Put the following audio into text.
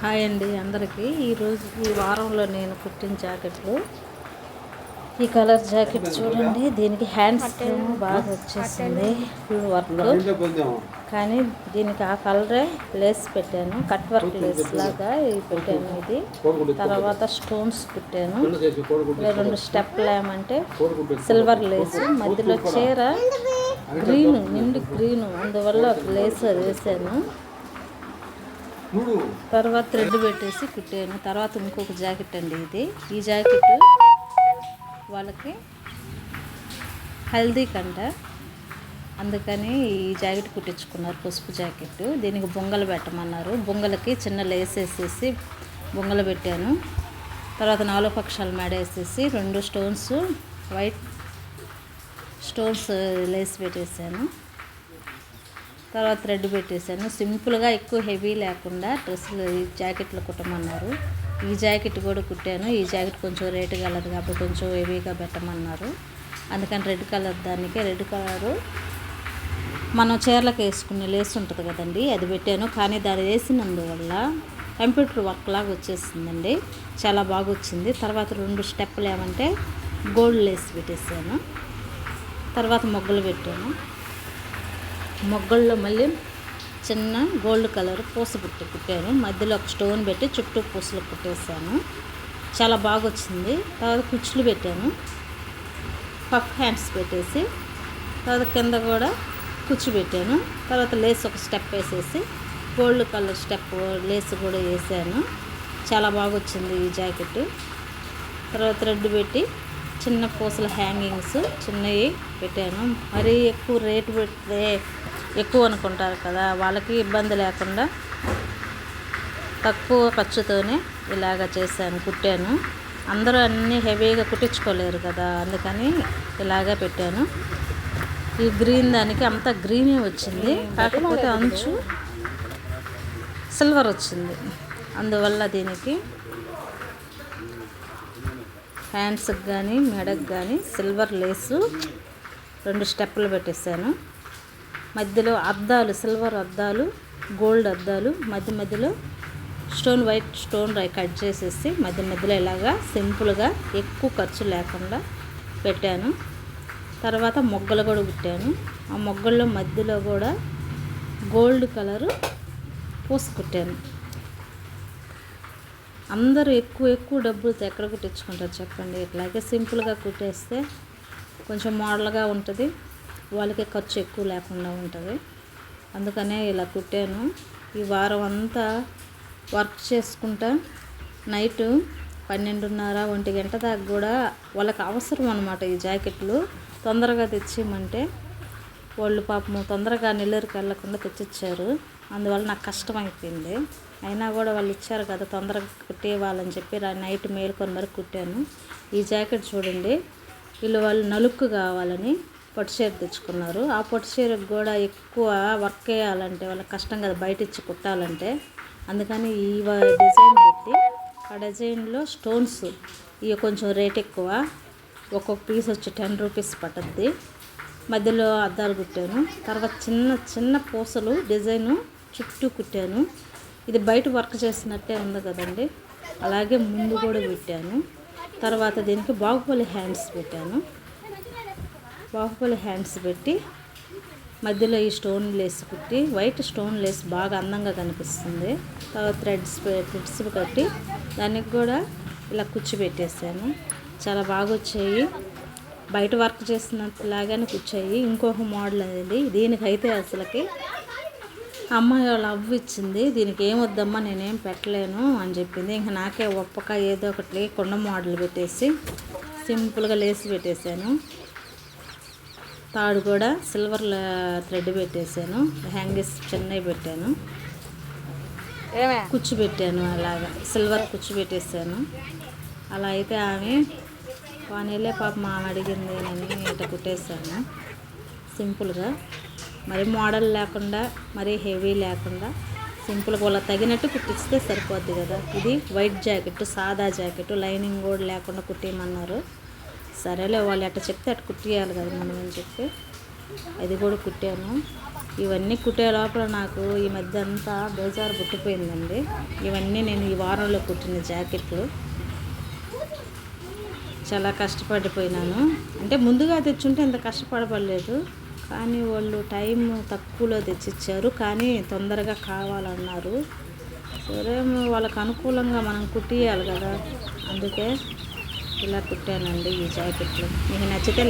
Hi అండి అందరికీ. ఈరోజు ఈ వారంలో నేను కుట్టిన జాకెట్లు. ఈ కలర్ జాకెట్ చూడండి. దీనికి హ్యాండ్స్ బాగా వచ్చేసింది. ఫుల్ వర్క్ కానీ దీనికి ఆ కలరే లేస్ పెట్టాను. కట్ వర్క్ లేస్ లాగా పెట్టాను ఇది. తర్వాత స్టోన్స్ కుట్టాను. రెండు స్టెప్లు ఏమంటే సిల్వర్ లేస్ మధ్యలో చీర గ్రీన్ నిండు గ్రీన్ అందువల్ల ఒక లేస్ అది వేసాను. తర్వాత థ్రెడ్ పెట్టేసి కుట్టాను తర్వాత ఇంకొక జాకెట్ అండి ఇది. ఈ జాకెట్ వాళ్ళకి హల్దీ కండ. అందుకని ఈ జాకెట్ కుట్టించుకున్నారు పసుపు జాకెట్ దీనికి బొంగలు పెట్టమన్నారు. బొంగలకి చిన్న లేస్ వేసేసి బొంగలు పెట్టాను. తర్వాత నాలుగు పక్షాలు మేడ వేసేసి రెండు స్టోన్స్ వైట్ స్టోన్స్ లేస్ పెట్టేసాను. తర్వాత థ్రెడ్ పెట్టేశాను. సింపుల్గా ఎక్కువ హెవీ లేకుండా డ్రెస్సులు ఈ జాకెట్లు కుట్టమన్నారు. ఈ జాకెట్ కూడా కుట్టాను. ఈ జాకెట్ కొంచెం రేటు కలదు కాబట్టి కొంచెం హెవీగా పెట్టమన్నారు. అందుకని రెడ్ కలర్ దానికి రెడ్ కలరు మనం చీరలకు వేసుకునే లేస్ ఉంటుంది కదండి అది పెట్టాను. కానీ దాన్ని వేసినందువల్ల కంప్యూటర్ వర్క్ లాగా వచ్చేసిందండి. చాలా బాగా వచ్చింది. తర్వాత రెండు స్టెప్పులు ఏమంటే గోల్డ్ లేస్ పెట్టేసాను తర్వాత మొగ్గలు పెట్టాను. మొగ్గల్లో మళ్ళీ చిన్న గోల్డ్ కలర్ పూస పుట్టి కుట్టాను. మధ్యలో ఒక స్టోన్ పెట్టి చుట్టూ పూసలు కుట్టేసాను. చాలా బాగా వచ్చింది. తర్వాత కుచ్చులు పెట్టాను. పఫ్ హ్యాండ్స్ పెట్టేసి తర్వాత కింద కూడా కుచ్చు పెట్టాను. తర్వాత లేస్ ఒక స్టెప్ వేసేసి గోల్డ్ కలర్ స్టెప్ లేస్ కూడా వేసాను. చాలా బాగా వచ్చింది ఈ జాకెట్. తర్వాత థ్రెడ్ పెట్టి చిన్న పూసల హ్యాంగింగ్స్ చిన్నవి పెట్టాను. మరీ ఎక్కువ రేటు పెడితే ఎక్కువ అనుకుంటారు కదా వాళ్ళకి ఇబ్బంది లేకుండా తక్కువ ఖర్చుతోనే ఇలాగ చేశాను కుట్టాను. అందరూ అన్నీ హెవీగా కుట్టించుకోలేరు కదా అందుకని ఇలాగే పెట్టాను. ఈ గ్రీన్ దానికి అంతా గ్రీనే వచ్చింది కాకపోతే అంచు సిల్వర్ వచ్చింది. అందువల్ల దీనికి హ్యాండ్స్కి కానీ మెడకు కానీ సిల్వర్ లేసు రెండు స్టెప్పులు పెట్టేశాను మధ్యలో అద్దాలు సిల్వర్ అద్దాలు గోల్డ్ అద్దాలు మధ్య మధ్యలో స్టోన్ వైట్ స్టోన్ రై కట్ చేసేసి మధ్య మధ్యలో ఇలాగా సింపుల్గా ఎక్కువ ఖర్చు లేకుండా పెట్టాను. తర్వాత మొగ్గలు కూడా కుట్టాను. ఆ మొగ్గల్లో మధ్యలో కూడా గోల్డ్ కలరు పూసుకుట్టాను. అందరూ ఎక్కువ ఎక్కువ డబ్బులతో ఎక్కడ కుట్టించుకుంటారు చెప్పండి? ఇట్లాగే సింపుల్గా కుట్టేస్తే కొంచెం మోడల్గా ఉంటుంది. వాళ్ళకి ఖర్చు ఎక్కువ లేకుండా ఉంటుంది. అందుకనే ఇలా కుట్టాను. ఈ వారం అంతా వర్క్ చేసుకుంటా. నైట్ పన్నెండున్నర ఒంటి గంట దాకా కూడా వాళ్ళకి అవసరం అనమాట ఈ జాకెట్లు. తొందరగా తెచ్చిమంటే వాళ్ళు పాపం తొందరగా నెల్లూరుకి వెళ్ళకుండా తెచ్చిచ్చారు అందువల్ల నాకు కష్టం అయిపోయింది అయినా కూడా వాళ్ళు ఇచ్చారు కదా తొందరగా కుట్టేవాళ్ళని చెప్పి నైట్ మేల్కొని వరకు కుట్టాను. ఈ జాకెట్ చూడండి వీళ్ళు వాళ్ళు నలుక్కు కావాలని పొట్టు చీర తెచ్చుకున్నారు. ఆ పొట్టు చీరకు కూడా ఎక్కువ వర్క్ చేయాలంటే వాళ్ళకి కష్టం కదా బయట ఇచ్చి కుట్టాలంటే. అందుకని ఈ డిజైన్ పెట్టి ఆ డిజైన్లో స్టోన్స్ ఇవి కొంచెం రేట్ ఎక్కువ. ఒక్కొక్క పీస్ వచ్చి టెన్ రూపీస్ పట్టుద్ది. మధ్యలో అద్దాలు కుట్టాను. తర్వాత చిన్న చిన్న పూసలు డిజైను చుట్టూ కుట్టాను. ఇది బయట వర్క్ చేసినట్టే ఉంది కదండి. అలాగే ముందు కూడా పెట్టాను. తర్వాత దీనికి బాహుబలి హ్యాండ్స్ పెట్టాను. బాహుబలి హ్యాండ్స్ పెట్టి మధ్యలో ఈ స్టోన్ లేస్ కుట్టి వైట్ స్టోన్ లేస్ బాగా అందంగా కనిపిస్తుంది. తర్వాత థ్రెడ్స్ థ్రెడ్స్ కట్టి దానికి కూడా ఇలా కుచ్చి పెట్టేసాను. చాలా బాగా వచ్చాయి బయట వర్క్ చేసినట్లాగానే కూర్చాయి ఇంకొక మోడల్ అనేది దీనికైతే అసలుకి అమ్మాయి వాళ్ళ అవ్వ ఇచ్చింది. దీనికి ఏం వద్దమ్మా నేనేం పెట్టలేను అని చెప్పింది. ఇంకా నాకే ఒప్పక ఏదో ఒకటి కొండ మోడల్ పెట్టేసి సింపుల్గా లేసి పెట్టేశాను. తాడు కూడా సిల్వర్ థ్రెడ్ పెట్టేశాను. హ్యాంగర్స్ చిన్నవి పెట్టాను. కుచ్చు పెట్టాను అలాగా. సిల్వర్ కుచ్చు పెట్టేశాను. అలా అయితే ఆమె వానీలే పాప మా అడిగింది నేను ఇట కుట్టేశాను. సింపుల్గా. మరి మోడల్ లేకుండా మరి హెవీ లేకుండా సింపుల్గా వాళ్ళ తగినట్టు కుట్టిస్తే సరిపోద్ది కదా. ఇది వైట్ జాకెట్ సాదా జాకెట్ లైనింగ్ కూడా లేకుండా కుట్టేయమన్నారు. సరేలే వాళ్ళు ఎట్ట చెప్తే అటు కుట్టేయాలి కదా మనం అని చెప్పి అది కూడా కుట్టాను. ఇవన్నీ కుట్టే లోపల నాకు ఈ మధ్య అంతా బేజారు పుట్టిపోయిందండి. ఇవన్నీ నేను ఈ వారంలో కుట్టిన జాకెట్లు. చాలా కష్టపడిపోయినాను. అంటే ముందుగా తెచ్చుంటే ఇంత కష్టపడపడలేదు కానీ వాళ్ళు టైం తక్కువలో తెచ్చిచ్చారు. కానీ తొందరగా కావాలన్నారు. సరే వాళ్ళకు అనుకూలంగా మనం కుట్టియాలి కదా. అందుకే ఇలా కుట్టానండి ఈ జాకెట్లు. మీకు నచ్చితే